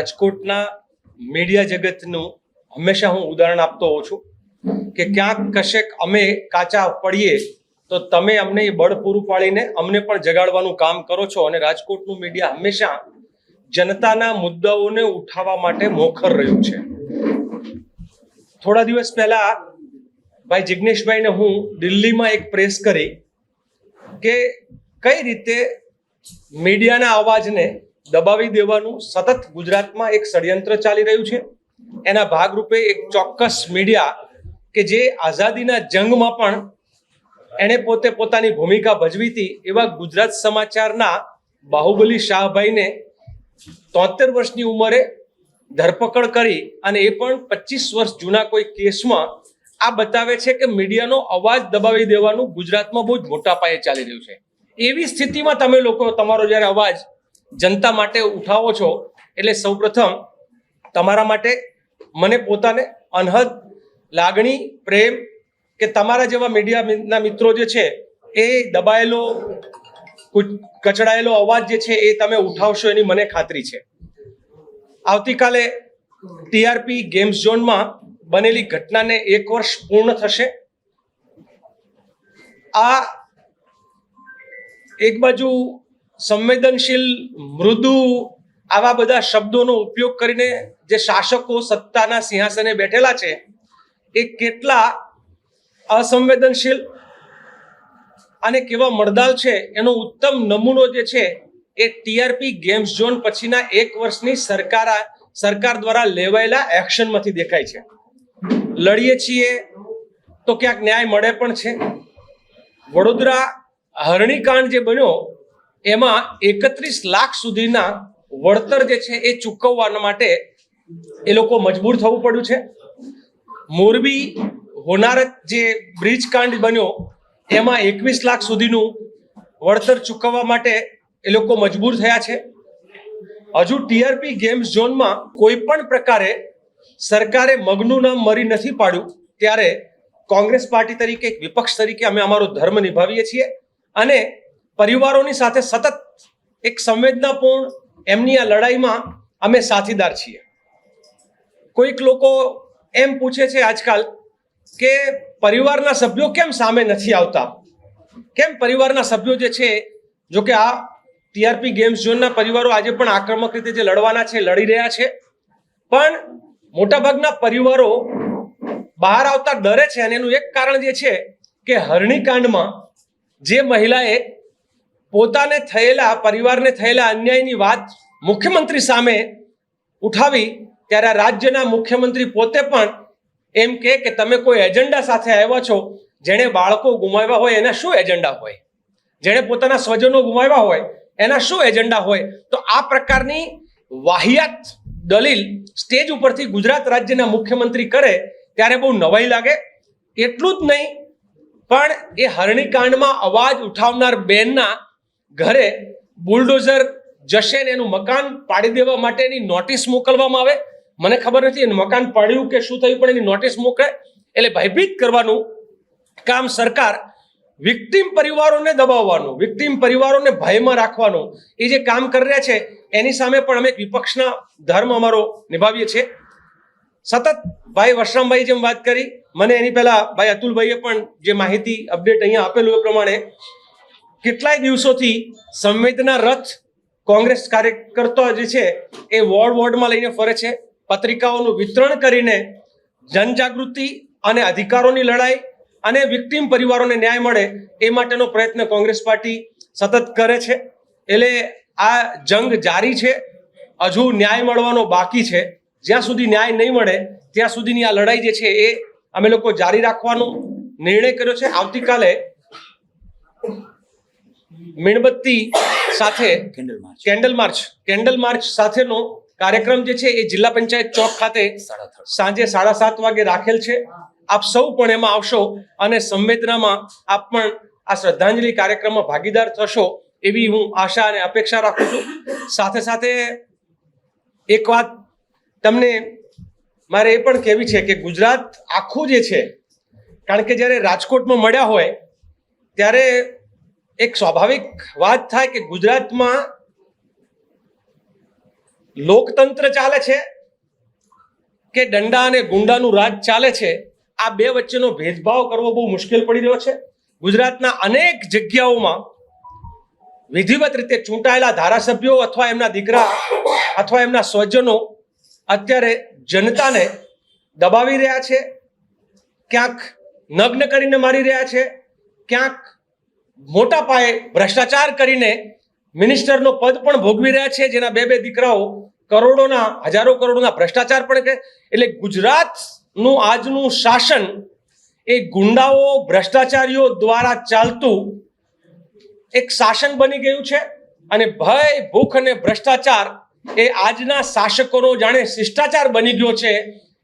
રાજકોટના મીડિયા જગતનું હંમેશા હું ઉદાહરણ આપતો હોઉં છું કે ક્યાંક કશેક અમે કાચા પડીએ તો તમે અમને એ બળ પૂરું પાડીને અમને પણ જગાડવાનું કામ કરો છો અને રાજકોટનું મીડિયા હંમેશા જનતાના મુદ્દાઓને ઉઠાવવા માટે મોખર રહ્યું છે. થોડા દિવસ પહેલા ભાઈ જિગ્નેશભાઈને હું દિલ્હીમાં એક પ્રેસ કરી કે કઈ રીતે મીડિયાના અવાજને દબાવી દેવાનું સતત ગુજરાતમાં એક ષડયંત્ર ચાલી રહ્યું છે. એના ભાગરૂપે એક ચોક્કસ મીડિયા કે જે આઝાદીના જંગમાં પણ એણે પોતે પોતાની ભૂમિકા ભજવી હતી એવા ગુજરાત સમાચારના બાહુબલી શાહભાઈને તોતેર વર્ષની ઉંમરે ધરપકડ કરી અને એ પણ પચીસ વર્ષ જૂના કોઈ કેસમાં આ બતાવે છે કે મીડિયાનો અવાજ દબાવી દેવાનું ગુજરાતમાં બહુ જ મોટા પાયે ચાલી રહ્યું છે. એવી સ્થિતિમાં તમે લોકો, તમારો જ્યારે અવાજ જનતા માટે ઉઠાવો છો એટલે સૌપ્રથમ તમારા માટે મને પોતાને અનહદ લાગણી, પ્રેમ કે તમારા જેવા મીડિયાના મિત્રો જે છે, એ દબાયેલો, કુચ- કચડાયેલો અવાજ જે છે, એ તમે ઉઠાવશો એની મને ખાતરી છે. આવતીકાલે ટીઆરપી ગેમ્સ ઝોનમાં બનેલી ઘટનાને એક વર્ષ પૂર્ણ થશે. આ એક બાજુ સંવેદનશીલ, મૃદુ આવા બધા શબ્દોનો ઉપયોગ કરીને જે શાસકો સત્તાના સિંહાસને બેઠેલા છે, એ કેટલા અસંવેદનશીલ અને કેવા મળદાલ છે, એનો ઉત્તમ નમૂનો જે છે, એ ટીઆરપી ગેમ્સ ઝોન પછીના એક વર્ષની સરકાર સરકાર દ્વારા લેવાયેલા એક્શનમાંથી દેખાય છે. લડીએ છીએ તો ક્યાંક ન્યાય મળે પણ છે. વડોદરા હરણીકાંડ જે બન્યો એમાં એકત્રીસ લાખ સુધીના વળતર જે છે એ ચૂકવવા માટે એ લોકો મજબૂર થવું પડ્યું છે. મોરબી હોનારત જે બ્રિજ કાંડ બન્યો, એમાં એકવીસ લાખ સુધીનું વળતર ચૂકવવા માટે એ લોકો મજબૂર થયા છે. હજુ ટીઆરપી ગેમ્સ ઝોનમાં કોઈ પણ પ્રકારે સરકારે મગનું નામ મરી નથી પાડ્યું, ત્યારે કોંગ્રેસ પાર્ટી તરીકે વિપક્ષ તરીકે અમે અમારો ધર્મ નિભાવીએ છીએ અને પરિવારોની સાથે સતત એક સંવેદનાપૂર્ણ એમની આ લડાઈમાં અમે સાથીદાર છીએ. કોઈક લોકો એમ પૂછે છે આજકાલ કે પરિવારના સભ્યો કેમ સામે નથી આવતા? કેમ પરિવારના સભ્યો જે છે જો કે આ ટીઆરપી ગેમ્સ ઝોનના પરિવારો આજે પણ આક્રમક રીતે જે લડવાના છે, લડી રહ્યા છે. પણ મોટાભાગના પરિવારો બહાર આવતા ડરે છે અને એનું એક કારણ જે છે કે હરણીકાંડમાં જે મહિલાએ પોતાને થયેલા, પરિવારને થયેલા અન્યાયની વાત મુખ્યમંત્રી સામે ઉઠાવી ત્યારે રાજ્યના મુખ્યમંત્રી પોતે પણ એમ કહે કે તમે કોઈ એજન્ડા સાથે આવ્યા છો જેણે બાળકો ગુમાવ્યા હોય એના શું એજન્ડા હોય? જેણે પોતાના સ્વજનો ગુમાવ્યા હોય એના શું એજન્ડા હોય? તો આ પ્રકારની વાહિયાત દલીલ સ્ટેજ ઉપરથી ગુજરાત રાજ્યના મુખ્યમંત્રી કરે ત્યારે બહુ નવાઈ લાગે. એટલું જ નહીં, પણ એ હરણીકાંડમાં અવાજ ઉઠાવનાર બેનના ઘરે બુલડોઝર જશે ને એનું મકાન પાડી દેવા માટેની નોટિસ મોકલવામાં આવે. મને ખબર નથી એનું મકાન પાડ્યું કે શું થયું, પણ એની નોટિસ મોકલે એટલે ભયભીત કરવાનું કામ સરકાર વિક્ટિમ પરિવારોને દબાવવાનું, વિક્ટિમ પરિવારોને ભયમાં રાખવાનું. એ જે કામ કરી રહ્યા છે, એની સામે પણ અમે વિપક્ષના ધર્મ અમારો નિભાવીએ છીએ. સતત ભાઈ વર્ષરામભાઈ જેમ વાત કરી, મને એની પહેલા ભાઈ અતુલભાઈએ પણ જે માહિતી અપડેટ અહીંયા આપેલું એ પ્રમાણે કેટલાય દિવસોથી સંવેદના રથ કોંગ્રેસ કાર્યકર્તા જે છે એ વોર્ડ વોર્ડમાં લઈને ફરે છે. પત્રિકાઓનું વિતરણ કરીને જનજાગૃતિ અને અધિકારોની લડાઈ અને વિક્ટિમ પરિવારોને ન્યાય મળે એ માટેનો પ્રયત્ન કોંગ્રેસ પાર્ટી સતત કરે છે. એટલે આ જંગ જારી છે. હજુ ન્યાય મળવાનો બાકી છે. જ્યાં સુધી ન્યાય નહીં મળે, ત્યાં સુધીની આ લડાઈ જે છે એ અમે લોકો જારી રાખવાનો નિર્ણય કર્યો છે. આવતીકાલે મીણબત્તી સાથે candle march. Candle march candle march સાથેનો કાર્યક્રમ જે છે એ જિલ્લા પંચાયત ચોક ખાતે સાંજે સાડા સાત વાગે રાખેલ છે. આપ સૌ પણ એમાં આવશો અને સંવેદનામાં આપ પણ આ શ્રદ્ધાંજલિ કાર્યક્રમમાં ભાગીદાર થશો એવી હું આશા અને અપેક્ષા રાખું છું. સાથે સાથે એક વાત તમને મારે એ પણ કહેવી છે કે ગુજરાત આખું જે છે કારણ કે જ્યારે રાજકોટમાં મળ્યા હોય ત્યારે એક સ્વાભાવિક વાત થાય કે ગુજરાતમાં લોકતંત્ર ચાલે છે કે દંડા અને ગુંડાનું રાજ ચાલે છે, આ બે વચ્ચેનો ભેદભાવ કરવો બહુ મુશ્કેલ પડી રહ્યો છે. ગુજરાતના અનેક જગ્યાઓમાં વિધિવત રીતે ચૂંટાયેલા ધારાસભ્યો અથવા એમના દીકરા અથવા એમના સ્વજનો અત્યારે જનતાને દબાવી રહ્યા છે, ક્યાંક નગ્ન કરીને મારી રહ્યા છે, ક્યાંક મોટા પાયે ભ્રષ્ટાચાર કરીને મિનિસ્ટરનો પદ પણ ભોગવી રહ્યા છે, જેના બે બે દીકરાઓ કરોડોના, હજારો કરોડોના ભ્રષ્ટાચાર પણ કરે. એટલે ગુજરાતનું આજનું શાસન એ ગુંડાઓ, ભ્રષ્ટાચારીઓ દ્વારા ચાલતું એક શાસન બની ગયું છે. અને ભય, ભૂખ અને ભ્રષ્ટાચાર એ આજના શાસકોનો જાણે શિષ્ટાચાર બની ગયો છે.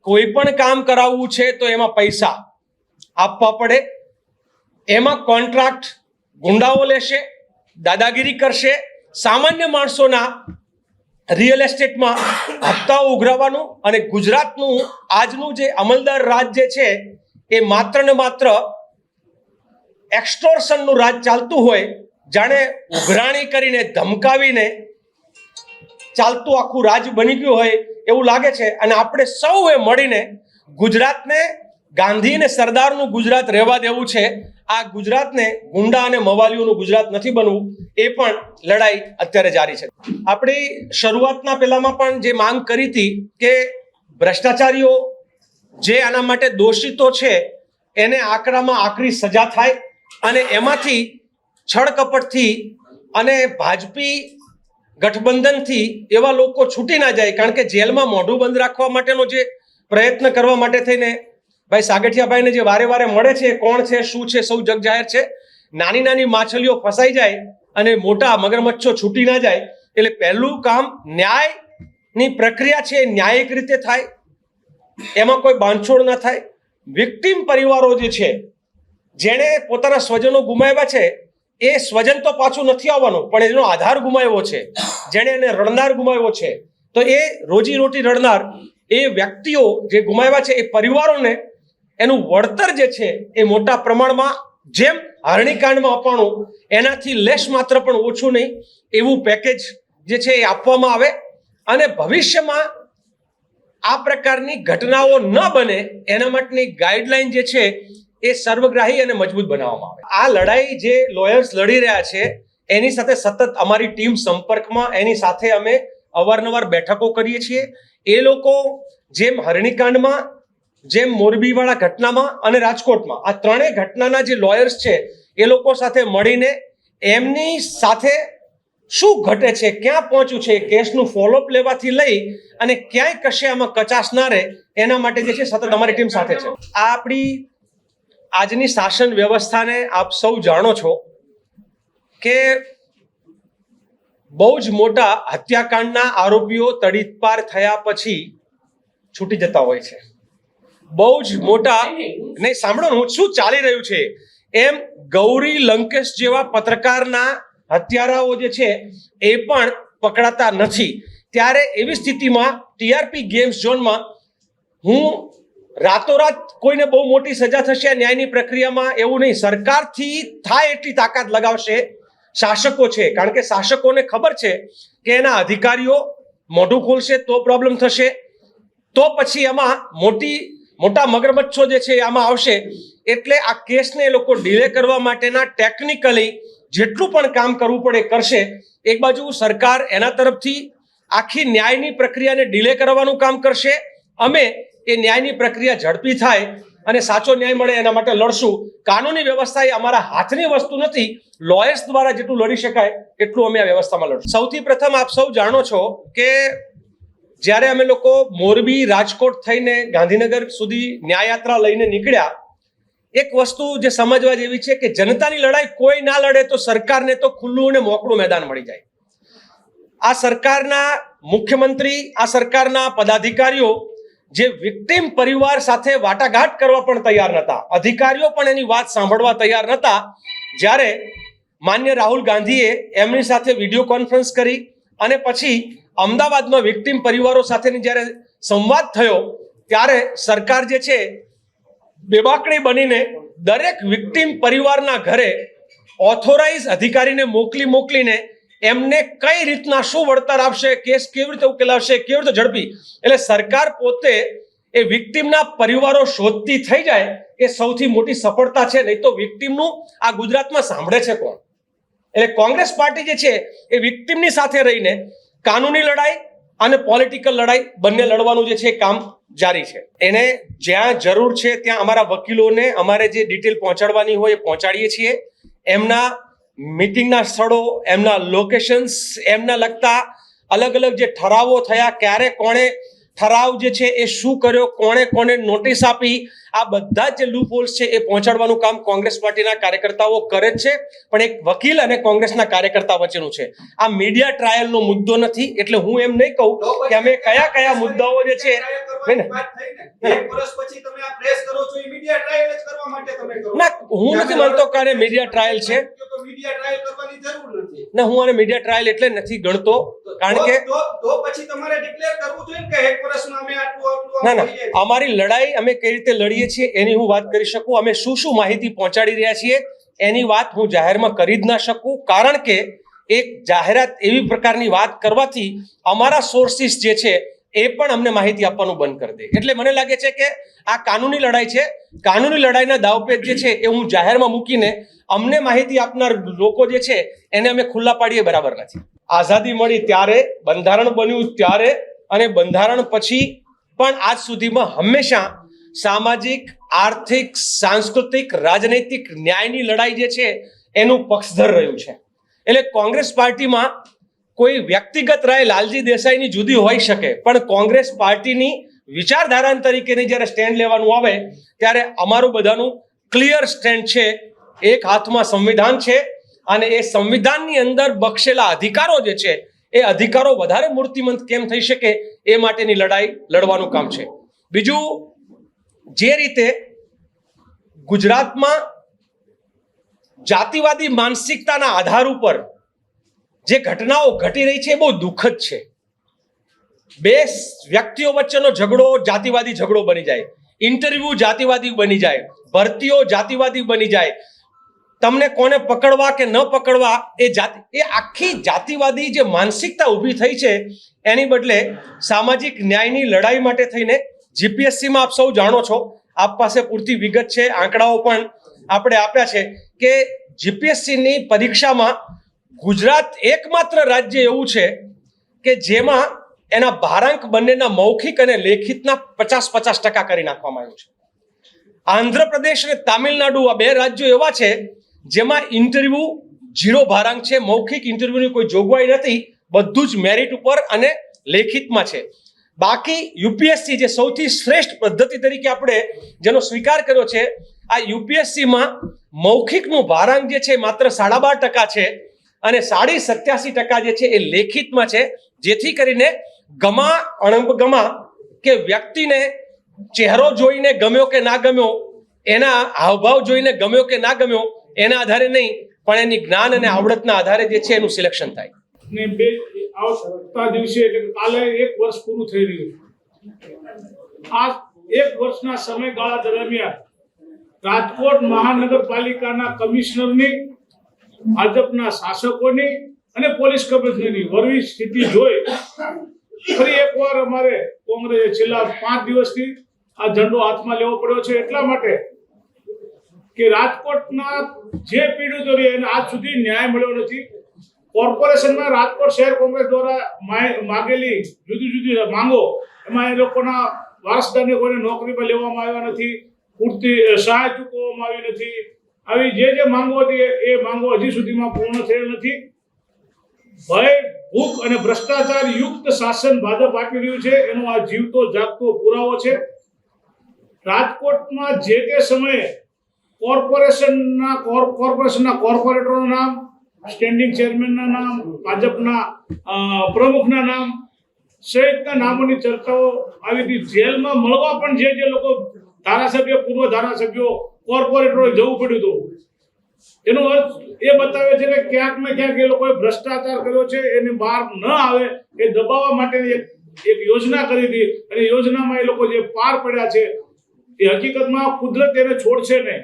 કોઈ પણ કામ કરાવવું છે તો એમાં પૈસા આપવા પડે. એમાં કોન્ટ્રાક્ટ ગુંડાઓ લેશે, દાદાગીરી કરશે, સામાન્ય માણસોના રિયલ એસ્ટેટમાં હપ્તાઓ ઉઘરાવવાનું અને ગુજરાતનું, આજનું જે અમલદાર રાજ જે છે, એ માત્ર ને માત્ર એક્સટોર્શનનું રાજ ચાલતું હોય, જાણે ઉઘરાણી કરીને, ધમકાવીને ચાલતું આખું રાજ બની ગયું હોય એવું લાગે છે. અને આપણે સૌએ મળીને ગુજરાતને, ગાંધી અને સરદારનું ગુજરાત રહેવા દેવું છે. આ ગુજરાતને ગુંડા અને મવાલીઓનું ગુજરાત નથી બનવું, એ પણ લડાઈ અત્યારે જારી છે. આપણી શરૂઆતના પહેલામાં પણ જે માંગ કરી હતી કે ભ્રષ્ટાચારીઓ જે આના માટે દોષિતો છે, એને આકરામાં આકરી સજા થાય અને એમાંથી છળ કપટથી અને ભાજપી ગઠબંધનથી એવા લોકો છૂટી ના જાય, કારણ કે જેલમાં મોઢું બંધ રાખવા માટેનો જે પ્રયત્ન કરવા માટે થઈને ભાઈ સાગઠિયાભાઈને જે વારે વારે મળે છે, કોણ છે, શું છે, સૌ જગ જાહેર છે, નાની નાની માછલીઓ ફસાઈ જાય અને મોટા મગરમચ્છો છૂટી ના જાય, એટલે પહેલું કામ ન્યાયની પ્રક્રિયા છે ન્યાયિક રીતે થાય, એમાં કોઈ બાંધછોડ ના થાય. વિક્ટિમ પરિવારો જે છે, જેણે પોતાના સ્વજનો ગુમાવ્યા છે, એ સ્વજન તો પાછું નથી આવવાનું, પણ એનો આધાર ગુમાવ્યો છે, જેણે એને રડનાર ગુમાવ્યો છે. તો એ રોજી રોટી રડનાર એ વ્યક્તિઓ જે ગુમાવ્યા છે, એ પરિવારોને એનું વળતર જે છે એ મોટા પ્રમાણમાં જેમ હરણીકાંડમાં અપાણું, એનાથી લેશ માત્ર પણ ઓછું નહીં, એવું પેકેજ જે છે એ આપવામાં આવે અને ભવિષ્યમાં આ પ્રકારની ઘટનાઓ ન બને એના માટેની ગાઈડલાઈન જે છે એ સર્વગ્રાહી અને મજબૂત બનાવવામાં આવે. આ લડાઈ જે લોયર્સ લડી રહ્યા છે, એની સાથે સતત અમારી ટીમ સંપર્કમાં, એની સાથે અમે અવારનવાર બેઠકો કરીએ છીએ. એ લોકો જેમ હરણીકાંડમાં જેમ મોરબીવાળા ઘટનામાં અને રાજકોટમાં, આ ત્રણેય ઘટનાના જે લોયર્સ છે, એ લોકો સાથે મળીને એમની સાથે શું ઘટે છે, ક્યાં પહોંચ્યું છે કેસનું ફોલોઅપ લેવાથી લઈ અને ક્યાંય કશે આમાં કચાશ ના રહે, એના માટે જે છે સતત અમારી ટીમ સાથે છે. આ આપણી આજની શાસન વ્યવસ્થાને આપ સૌ જાણો છો કે બહુ જ મોટા હત્યાકાંડના આરોપીઓ તડીપાર થયા પછી છૂટી જતા હોય છે. બહુ જ મોટા નહીં સાંભળો હું શું ચાલી રહ્યું છે? એમ ગૌરી લંકેશ જેવા પત્રકારના હત્યારાઓ જે છે એ પણ પકડાતા નથી. ત્યારે એવી સ્થિતિમાં ટીઆરપી ગેમ્સ ઝોનમાં હું રાતોરાત કોઈને બહુ મોટી સજા થશે ન્યાયની પ્રક્રિયામાં એવું નહીં. સરકારથી થાય એટલી તાકાત લગાવશે શાસકો છે. કારણ કે શાસકોને ખબર છે કે એના અધિકારીઓ મોઢું ખોલશે તો પ્રોબ્લેમ થશે. તો પછી એમાં મોટી મોટા મગરમચ્છો જે છે આમાં આવશે. એટલે આ કેસને એ લોકો ડિલે કરવા માટેના ટેકનિકલી જેટલું પણ કામ કરવું પડે કરશે. એક બાજુ સરકાર એના તરફથી આખી ન્યાયની પ્રક્રિયાને ડિલે કરવાનું કામ કરશે. અમે એ ન્યાયની પ્રક્રિયા ઝડપી થાય અને સાચો ન્યાય મળે એના માટે લડશું. કાનૂની વ્યવસ્થા એ અમારા હાથની વસ્તુ નથી. લોયર્સ દ્વારા જેટલું લડી શકાય, એટલું અમે આ વ્યવસ્થામાં લડશું. સૌથી પ્રથમ આપ સૌ જાણો છો કે જ્યારે અમે લોકો મોરબી, રાજકોટ થઈને ગાંધીનગર સુધી ન્યાયયાત્રા લઈને નીકળ્યા, એક વસ્તુ જે સમજવા જેવી છે કે જનતાની લડાઈ કોઈ ના લડે તો સરકારને તો ખુલ્લું અને મોકળું મેદાન મળી જાય. આ સરકારના મુખ્યમંત્રી, આ સરકારના પદાધિકારીઓ જે વિક્ટિમ પરિવાર સાથે વાટાઘાટ કરવા પણ તૈયાર નહોતા અધિકારીઓ પણ એની વાત સાંભળવા તૈયાર નહોતા જ્યારે માન્ય રાહુલ ગાંધીએ એમની સાથે વીડિયો કોન્ફરન્સ કરી અને પછી અમદાવાદમાં વિક્ટિમ પરિવારો સાથેની જ્યારે સંવાદ થયો, ત્યારે સરકાર જે છે, બેબાકડી બનીને દરેક વિક્ટિમ પરિવારના ઘરે ઓથોરાઇઝ અધિકારીને મોકલી મોકલીને એમને કઈ રીતના શું વળતર આપશે, કેસ કેવી રીતે ઉકેલાવશે કેવી રીતે ઝડપી, એટલે સરકાર પોતે એ વિક્ટિમના પરિવારો શોધતી થઈ જાય, એ સૌથી મોટી સફળતા છે. નહીં તો વિક્ટિમનું આ ગુજરાતમાં સાંભળે છે કોણ? એટલે કોંગ્રેસ પાર્ટી જે છે એ વિક્ટિમની સાથે રહીને કાનૂની લડાઈ અને પોલિટિકલ લડાઈ બંને લડવાનું જે છે કામ જારી છે. એને જ્યાં જરૂર છે ત્યાં અમારા વકીલોને અમારે જે ડિટેલ પહોંચાડવાની હોય એ પહોંચાડીએ છીએ. એમના મિટિંગના સ્થળો, એમના લોકેશન્સ એમના લગતા અલગ અલગ જે ઠરાવો થયા, ક્યારે, કોણે ઠરાવ જે છે એ શું કર્યો કોણે કોને નોટિસ આપી આ બધા જ લૂપ હોલ્સ છે એ પહોંચાડવાનું કામ કોંગ્રેસ પાર્ટીના કાર્યકર્તાઓ કરે જ છે પણ એક વકીલ અને કોંગ્રેસના કાર્યકર્તા વચ્ચેનું છે. આ મીડિયા ટ્રાયલનો મુદ્દો નથી એટલે હું એમ નહીં કહું કે અમે કયા કયા મુદ્દાઓ જે છે ના? હું નથી માનતો કે મીડિયા ટ્રાયલ છે. મીડિયા ટ્રાયલ કરવાની જરૂર નથી. ના હું આને મીડિયા ટ્રાયલ એટલે નથી ગણતો કારણ કે તો તો પછી તમારે ડિક્લેર કરવું જોઈએ કે એક વર્ષમાં અમે આટલું આટલું ના ના અમારી લડાઈ અમે કઈ રીતે લડીએ છીએ એની હું વાત કરી શકું. અમે શું શું માહિતી પહોંચાડી રહ્યા છીએ એની વાત હું જાહેરમાં કરી જ ના શકું કારણ કે એક જાહેરાત એવી પ્રકારની વાત કરવાથી અમારા સોર્સિસ જે છે એ પણ અમને માહિતી આપવાનું બંધ કરી દે. એટલે મને લાગે છે કે આ કાનૂની લડાઈ છે. કાનૂની લડાઈના દાવપેચ જે છે એ હું જાહેરમાં મૂકીને અમને માહિતી આપનાર લોકો જે છે એને અમે ખુલ્લા પાડીએ બરાબર નથી. આઝાદી મળી ત્યારે, બંધારણ બન્યું ત્યારે અને બંધારણ પછી પણ આજ સુધીમાં હંમેશા સામાજિક, આર્થિક, સાંસ્કૃતિક, રાજનૈતિક ન્યાયની લડાઈ જે છે એનું પક્ષધર રહ્યું છે. એટલે કોંગ્રેસ પાર્ટીમાં કોઈ વ્યક્તિગત રાય લાલજી દેસાઈની જુદી હોઈ શકે. પણ કોંગ્રેસ પાર્ટીની વિચારધારા તરીકેની જ્યારે સ્ટેન્ડ લેવાનું આવે, ત્યારે અમારું બધાનું ક્લિયર સ્ટેન્ડ છે. એક હાથમાં સંવિધાન છે અને એ સંવિધાનની અંદર બક્ષેલા અધિકારો જે છે, એ અધિકારો વધારે મૂર્તિમંત કેમ થઈ શકે એ માટેની લડાઈ લડવાનું કામ છે. બીજું, જે રીતે ગુજરાતમાં જાતિવાદી માનસિકતાના આધાર ઉપર જે ઘટનાઓ ઘટી રહી છે એ બહુ દુઃખદ છે. બે વ્યક્તિઓ વચ્ચેનો ઝઘડો, જાતિવાદી ઝઘડો બની જાય. ઇન્ટરવ્યુ જાતિવાદી બની જાય. ભરતીઓ જાતિવાદી બની જાય. તમને કોને પકડવા કે ન પકડવા એ જાતિ એ આખી જાતિવાદી જે માનસિકતા ઊભી થઈ છે, એની બદલે સામાજિક ન્યાયની લડાઈ માટે થઈને જીપીએસસીમાં આપ સૌ જાણો છો, આપ પાસે પૂરતી વિગત છે, આંકડાઓ પણ આપણે આપ્યા છે કે જીપીએસસીની પરીક્ષામાં ગુજરાત એકમાત્ર રાજ્ય એવું છે કે જેમાં એના ભારાંક બંનેના મૌખિક અને લેખિતના પચાસ પચાસ ટકા કરી નાખવામાં આવ્યું છે. આંધ્રપ્રદેશ અને તામિલનાડુ આ બે રાજ્યો એવા છે જેમાં ઇન્ટરવ્યુ ઝીરો ભારાંક છે, મૌખિક ઇન્ટરવ્યુની કોઈ જોગવાઈ નથી, બધું જ મેરિટ ઉપર અને લેખિતમાં છે. બાકી યુપીએસસી જે સૌથી શ્રેષ્ઠ પદ્ધતિ તરીકે આપણે જેનો સ્વીકાર કર્યો છે, આ યુપીએસસીમાં મૌખિકનું ભારાંક જે છે માત્ર સાડા બાર ટકા છે અને સાડી સત્યાસી ટકા જે છે એ લેખિતમાં છે, જેથી કરીને ગમા અણંબ ગમા કે વ્યક્તિને ચહેરો જોઈને ગમ્યો કે ના ગમ્યો, એના હાવભાવ જોઈને ગમ્યો કે ના ગમ્યો, એના આધારે નહીં, પણ એની જ્ઞાન અને આવડતના આધારે જે છે એનું સિલેક્શન થાય. ને બે આવતા દિવસે એટલે કાલે એક વર્ષ પૂરું થઈ રહ્યું. આ એક વર્ષના સમયગાળા દરમિયાન રાજકોટ મહાનગરપાલિકાના કમિશનરની ભાજપના શાસકોની અને પોલીસ કમિશનરની વરવી સ્થિતિ જોઈ ફરી એકવાર અમારે કોંગ્રેસે છેલ્લા પાંચ દિવસથી આ ઝંડો હાથમાં લેવો પડ્યો છે. એટલા માટે કે રાજકોટના જે પીડિતો રહ્યા એને આજ સુધી ન્યાય મળ્યો નથી. કોર્પોરેશનમાં રાજકોટ શહેર કોંગ્રેસ દ્વારા માગેલી જુદી જુદી માંગો, એમાં એ લોકોના વારસદારને કોઈને નોકરી પર લેવામાં આવ્યા નથી, પૂરતી સહાય ચૂકવવામાં આવી નથી. આવી જે જે માંગો હતી એ- માંગો હજી સુધીમાં પૂર્ણ થયેલ નથી. ભય, ભૂખ અને ભ્રષ્ટાચાર યુક્ત શાસન ભાજપ આપી રહ્યું છે. એનો આ જીવતો, જાગતો પુરાવો છે. રાજકોટમાં જે તે સમયે કોર્પોરેશનના કોર- કોર્પોરેશનના કોર્પોરેટરોનું નામ, સ્ટેન્ડિંગ ચેરમેનના નામ, ભાજપના પ્રમુખના નામ, સહિતના નામોની ચર્ચાઓ આવી હતી. જેલમાં મળવા પણ જે જે લોકો ધારાસભ્ય, પૂર્વ ધારાસભ્યો કોર્પોરેટરોએ જવું પડ્યું હતું. એનો અર્થ એ બતાવે છે કે ક્યાંક ને ક્યાંક એ લોકોએ ભ્રષ્ટાચાર કર્યો છે, એને બહાર ન આવે, એ દબાવવા માટેની એક એક યોજના કરી હતી. અને યોજનામાં એ લોકો જે પાર પડ્યા છે, એ હકીકતમાં કુદરત એને છોડશે નહીં.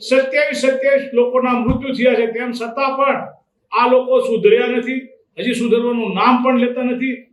સત્યાવીસ સત્યાવીસ લોકોના મૃત્યુ થયા છે. તેમ છતાં પણ આ લોકો સુધર્યા નથી. હજી સુધરવાનું નામ પણ લેતા નથી.